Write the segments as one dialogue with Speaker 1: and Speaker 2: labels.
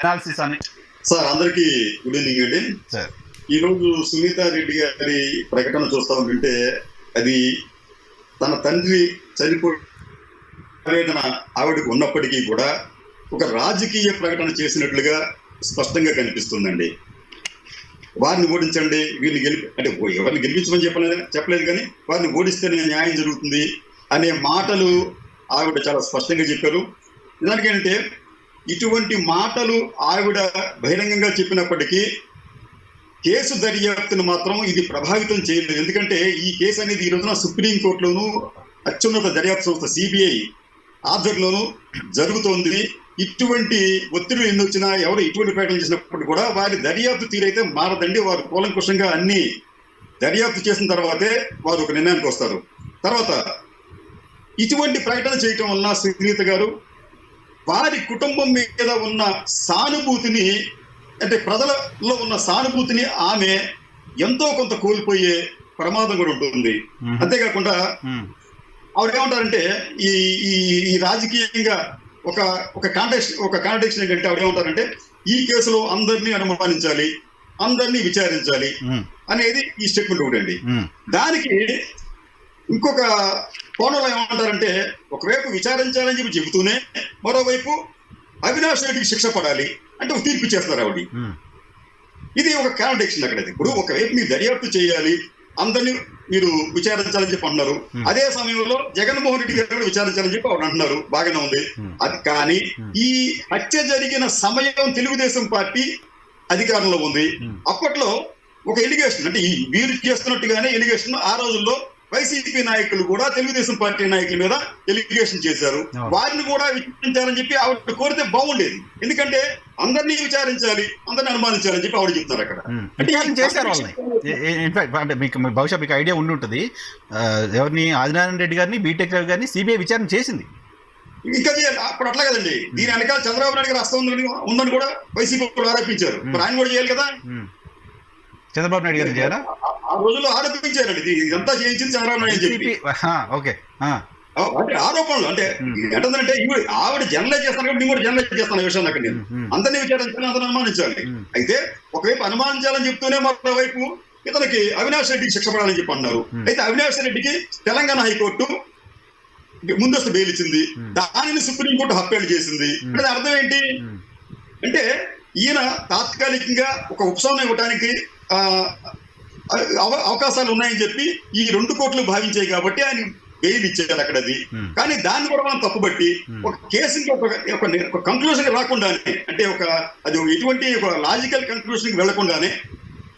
Speaker 1: Analysis అని
Speaker 2: sir అందరికీ good evening అండి.
Speaker 1: సార్
Speaker 2: ఈ రోజు సునీత రెడ్డి గారి ప్రకటన చూస్తా ఉంటుంటే అది తన తండ్రి చనిపోయిన ఆవిడకు ఉన్నప్పటికీ కూడా ఒక రాజకీయ ప్రకటన చేసినట్లుగా స్పష్టంగా కనిపిస్తుందండి. వారిని ఓడించండి వీరిని గెలిపి అంటే ఎవరిని గెలిపించమని చెప్పలేదు? చెప్పలేదు కానీ వారిని ఓడిస్తేనే న్యాయం జరుగుతుంది అనే మాటలు ఆవిడ చాలా స్పష్టంగా చెప్పారు. నిజానికి ఏంటంటే ఇటువంటి మాటలు ఆవిడ బహిరంగంగా చెప్పినప్పటికీ కేసు దర్యాప్తును మాత్రం ఇది ప్రభావితం చేయలేదు. ఎందుకంటే ఈ కేసు అనేది ఈ రోజున సుప్రీంకోర్టులోను అత్యున్నత దర్యాప్తు సంస్థ సిబిఐ ఆధ్వర్యంలోను జరుగుతోంది. ఇటువంటి ఒత్తిడి ఎన్ని వచ్చినా ఎవరు ఇటువంటి ప్రకటన చేసినప్పుడు కూడా వారి దర్యాప్తు తీరైతే మారదండి. వారు కూలంకుషంగా అన్ని దర్యాప్తు చేసిన తర్వాతే వారు ఒక నిర్ణయానికి వస్తారు. తర్వాత ఇటువంటి ప్రకటన చేయటం వలన సునీత గారు వారి కుటుంబం మీద ఉన్న సానుభూతిని అంటే ప్రజలలో ఉన్న సానుభూతిని ఆమె ఎంతో కొంత కోల్పోయే ప్రమాదం కూడా ఉంటుంది. అంతేకాకుండా. ఆవిడ ఏమంటారంటే ఈ ఈ ఈ రాజకీయంగా ఒక ఒక కాంటెక్స్ ఒక కాంటెక్షన్ ఏంటంటే ఆవిడ ఏమంటారంటే ఈ కేసులో అందరినీ అనుమానించాలి అందరినీ విచారించాలి. అనేది ఈ స్టేట్మెంట్ ఒకటండి. దానికి ఇంకొక కోణంలో ఏమంటారంటే ఒకవైపు విచారించాలని చెప్పి చెబుతూనే మరోవైపు అవినాష్ రెడ్డికి శిక్ష పడాలి అంటే ఒక తీర్పు చేస్తారు ఆవిడ. ఇది ఒక కాంట్రడిక్షన్ అక్కడ ఇప్పుడు ఒకవైపు మీరు దర్యాప్తు చేయాలి అందరినీ మీరు విచారించాలని చెప్పి అంటున్నారు. అదే సమయంలో జగన్మోహన్ రెడ్డి గారు కూడా విచారించాలని చెప్పి ఆవిడ అంటున్నారు బాగానే ఉంది. అది కానీ. ఈ హత్య జరిగిన సమయం తెలుగుదేశం పార్టీ అధికారంలో ఉంది. అప్పట్లో ఒక ఎలిగేషన్ అంటే ఈ వీరు చేస్తున్నట్టుగానే ఎలిగేషన్ ఆ రోజుల్లో వైసీపీ నాయకులు కూడా తెలుగుదేశం పార్టీ నాయకుల మీద ఎలిగేషన్ చేశారు. వారిని కూడా విచారించాలని చెప్పి ఆవిడ కోరితే బాగుండేది. ఎందుకంటే అందరినీ విచారించాలి అందరిని అనుమానించాలని చెప్పి ఆవిడ చెప్తున్నారు అక్కడ.
Speaker 1: చేశారు అంటే మీకు బహుశా మీకు ఐడియా ఉండి ఉంటుంది. ఎవరిని? ఆదినారాయణ రెడ్డి గారిని బీటెక్ రవి గారిని సిబిఐ విచారణ చేసింది.
Speaker 2: ఇంకా. అప్పుడు అట్లా కదండి. దీని వెనకాల చంద్రబాబు నాయుడు గారు హస్తం ఉందని ఉందని కూడా వైసీపీ ఆరోపించారు. మరి ఆయన కూడా చేయాలి కదా.
Speaker 1: చంద్రబాబు నాయుడు గారిని చేయాలా?
Speaker 2: ఆ- రోజుల్లో ఆరోపించారండి ఇది ఇదంతా చేయించింది చంద్రబాబు అని చెప్పి
Speaker 1: ఓకే
Speaker 2: అంటే ఆరోపణలు అంటే. ఏంటంటే ఆవిడ జనరలైజ్ చేస్తాను కాబట్టి నేను కూడా జనరలైజ్ చేస్తాను ఈ విషయాన్ని అక్కడ నేను. అందరినీ విచారించాలి అందరిని అనుమానించాలి. అయితే ఒకవైపు అనుమానించాలని చెప్తూనే మరోవైపు ఇతనికి అవినాష్ రెడ్డికి శిక్ష పడాలని చెప్పి అన్నారు. అయితే అవినాష్ రెడ్డికి తెలంగాణ హైకోర్టు ముందస్తు బెయిల్ ఇచ్చింది. దానిని సుప్రీంకోర్టు హప్పేలు చేసింది. అంటే అర్థం ఏంటి. అంటే ఈయన తాత్కాలికంగా ఒక ఉపశమనం ఇవ్వడానికి అవకాశాలు ఉన్నాయని చెప్పి ఈ రెండు కోట్లు భావించాయి కాబట్టి ఆయన బెయిల్ ఇచ్చారు అక్కడ అది. కానీ దాన్ని కూడా మనం తప్పుబట్టి. ఒక కేసుకి ఒక కంక్లూజన్ రాకుండానే అంటే ఒక అది ఎటువంటి ఒక లాజికల్ కంక్లూజన్కి వెళ్ళకుండానే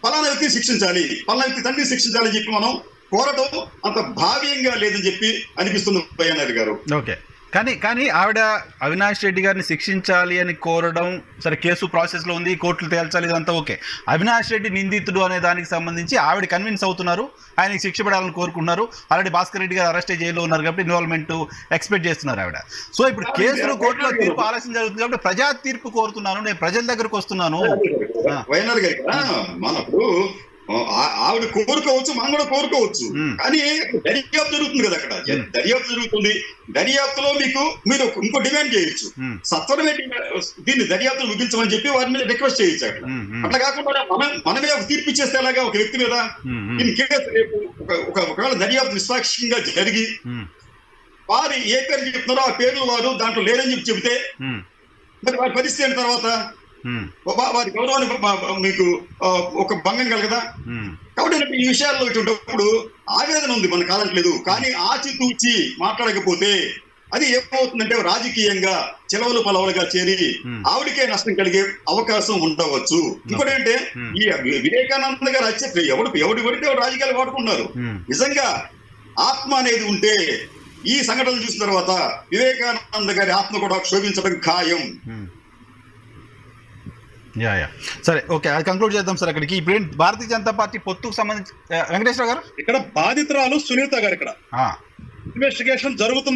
Speaker 2: ఫలానా వ్యక్తిని శిక్షించాలి ఫలానా వ్యక్తి తండ్రిని శిక్షించాలని చెప్పి మనం కోరటం అంత భావ్యంగా లేదని చెప్పి అనిపిస్తుంది భయనాథ్ గారు
Speaker 1: ఓకే కానీ కానీ ఆవిడ అవినాష్ రెడ్డి గారిని శిక్షించాలి అని కోరడం సరే కేసు ప్రాసెస్లో ఉంది కోర్టులు తేల్చాలి ఇదంతా ఓకే. అవినాష్ రెడ్డి నిందితుడు అనే దానికి సంబంధించి ఆవిడ కన్విన్స్ అవుతున్నారు ఆయనకి శిక్ష పడాలని కోరుకున్నారు ఆల్రెడీ భాస్కర్ రెడ్డి గారు అరెస్ట్ జైల్లో ఉన్నారు కాబట్టి ఇన్వాల్వ్మెంట్ ఎక్స్పెక్ట్ చేస్తున్నారు ఆవిడ. సో ఇప్పుడు కేసులు కోర్టులో తీర్పు ఆలస్యం జరుగుతుంది కాబట్టి ప్రజా తీర్పు కోరుతున్నాను నేను ప్రజల దగ్గరకు వస్తున్నాను.
Speaker 2: వైఎన్ఆర్ గారి ఆవిడ కోరుకోవచ్చు మనం కూడా కోరుకోవచ్చు. కానీ దర్యాప్తు జరుగుతుంది కదా అక్కడ. దర్యాప్తు జరుగుతుంది దర్యాప్తులో మీకు మీరు ఇంకో డిమాండ్ చేయొచ్చు. సత్వరమే దీన్ని దర్యాప్తు ముగించమని చెప్పి వారి మీద రిక్వెస్ట్ చేయొచ్చు అక్కడ. అట్లా కాకుండా మనం మనమే ఒక తీర్పు ఇచ్చేస్తే ఎలాగా ఒక వ్యక్తి మీద. ఇన్ కేసు రేపు ఒక- ఒక ఒకవేళ దర్యాప్తు నిష్పాక్షికంగా జరిగి వారు ఏ పేరు చెప్తున్నారో ఆ పేర్లు వారు దాంట్లో లేరని చెప్పి చెబితే మరి వారి పరిస్థితి అయిన తర్వాత వారి గౌరవాన్ని మీకు ఒక భంగం కలగదా
Speaker 1: మ్మ్.
Speaker 2: కాబట్టి ఈ విషయాల్లో ఇటువంటిప్పుడు ఆవేదన ఉంది మన కాదంటలేదు కానీ ఆచితూచి మాట్లాడకపోతే అది ఏమవుతుందంటే రాజకీయంగా చెలవలు పలవలుగా చేరి
Speaker 1: Hmm.
Speaker 2: ఆవిడకే నష్టం కలిగే అవకాశం ఉండవచ్చు ఇంకోటి ఏంటంటే
Speaker 1: Hmm.
Speaker 2: ఈ వివేకానంద గారు హత్య ఎవడు ఎవడు పడితే రాజకీయాలు వాడుకున్నారు. నిజంగా ఆత్మ అనేది ఉంటే ఈ సంఘటన చూసిన తర్వాత వివేకానంద గారి ఆత్మ కూడా క్షోభించడం ఖాయం.
Speaker 1: Yeah yeah. సరే ఓకే అది కంక్లూడ్ చేద్దాం సార్ అక్కడికి. ఇప్పుడు భారతీయ జనతా పార్టీ పొత్తుకు సంబంధించి వెంకటేశ్వర గారు?
Speaker 3: ఇక్కడ బాధితురాలు సునీత గారు ఇక్కడ. ఇన్వెస్టిగేషన్ జరుగుతుంది.